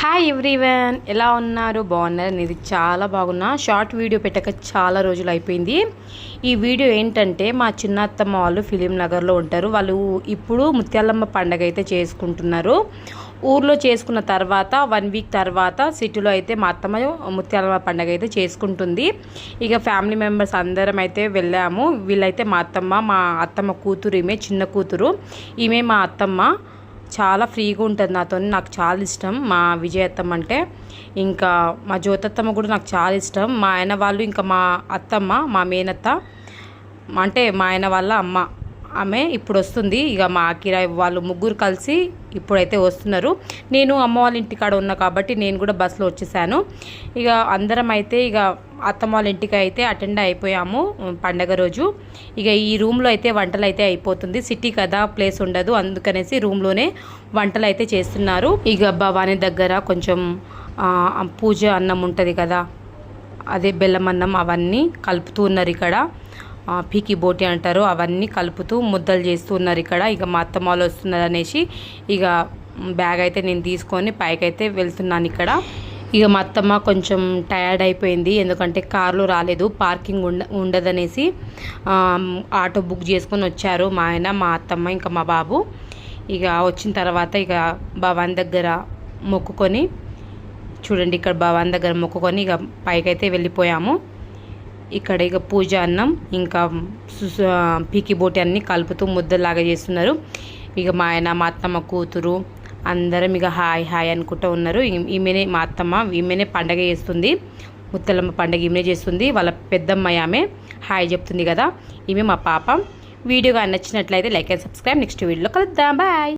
Hi everyone ఎలా ఉన్నారు? బాగున్నారు? నేను ఇది చాలా బాగున్నా. షార్ట్ వీడియో పెట్టక చాలా రోజులు అయిపోయింది. ఈ వీడియో ఏంటంటే మా చిన్న అత్తమ్మ వాళ్ళు ఫిలిం నగర్లో ఉంటారు. వాళ్ళు ఇప్పుడు ముత్యాలమ్మ పండగ అయితే చేసుకుంటున్నారు. ఊర్లో చేసుకున్న తర్వాత వన్ వీక్ తర్వాత సిటీలో అయితే మా అత్తమ్మ ముత్యాలమ్మ పండగ అయితే చేసుకుంటుంది. ఇక ఫ్యామిలీ మెంబర్స్ అందరం అయితే వెళ్ళాము. వీళ్ళైతే మా అత్తమ్మ మా అత్తమ్మ కూతురు ఈమె చిన్న కూతురు. ఈమె మా అత్తమ్మ. చాలా ఫ్రీగా ఉంటుంది నాతో నాకు చాలా ఇష్టం మా విజయత్తమ్మ అంటే. ఇంకా మా జ్యోతత్తమ్మ కూడా నాకు చాలా ఇష్టం. మా ఆయన వాళ్ళు ఇంకా మా అత్తమ్మ మా మేనత్త అంటే మా ఆయన వాళ్ళ అమ్మ. ఆమె ఇప్పుడు వస్తుంది. ఇక మా కిరాయి వాళ్ళు ముగ్గురు కలిసి ఇప్పుడైతే వస్తున్నారు. నేను అమ్మ వాళ్ళ ఇంటికాడ ఉన్నా కాబట్టి నేను కూడా బస్సులో వచ్చేసాను. ఇక అందరం అయితే ఇక అత్తమ్మ వాళ్ళ ఇంటికి అయితే అటెండ్ అయిపోయాము పండగ రోజు. ఇక ఈ రూమ్లో అయితే వంటలు అయితే అయిపోతుంది. సిటీ కదా ప్లేస్ ఉండదు. అందుకనేసి రూమ్లోనే వంటలు అయితే చేస్తున్నారు. ఇక భవానీ దగ్గర కొంచెం పూజ అన్నం ఉంటుంది కదా అదే బెల్లం అన్నం అవన్నీ కలుపుతూ ఉన్నారు ఇక్కడ. పీకి బోటి అంటారు అవన్నీ కలుపుతూ ముద్దలు చేస్తూ ఉన్నారు ఇక్కడ. ఇక మా అత్తమ్మ వాళ్ళు వస్తున్నారు అనేసి ఇక బ్యాగ్ అయితే నేను తీసుకొని పైకి అయితే వెళ్తున్నాను ఇక్కడ. ఇక మా అత్తమ్మ కొంచెం టయర్డ్ అయిపోయింది ఎందుకంటే కార్లో రాలేదు పార్కింగ్ ఉండ ఉండదనేసి ఆటో బుక్ చేసుకొని వచ్చారు మా ఆయన మా అత్తమ్మ ఇంకా మా బాబు. ఇక వచ్చిన తర్వాత ఇక భవాన్ దగ్గర మొక్కుకొని చూడండి ఇక్కడ భవాన్ దగ్గర మొక్కుకొని ఇక పైకైతే వెళ్ళిపోయాము. ఇక్కడ ఇక పూజ అన్నం ఇంకా పీకిబోటి బోటి అన్నీ కలుపుతూ ముద్దలాగా చేస్తున్నారు. ఇక మా ఆయన మా అత్తమ్మ కూతురు అందరం ఇక హాయ్ హాయ్ అనుకుంటూ ఉన్నారు. ఈమెనే మా అత్తమ్మ ఈమెనే పండగ చేస్తుంది. ముత్తలమ్మ పండగ ఈమెనే చేస్తుంది. వాళ్ళ పెద్దమ్మాయి ఆమె హాయ్ చెప్తుంది కదా. ఈమె మా పాప. వీడియో కానీ నచ్చినట్లయితే లైక్ అండ్ సబ్స్క్రైబ్. నెక్స్ట్ వీడియోలో కలుద్దాం. బాయ్.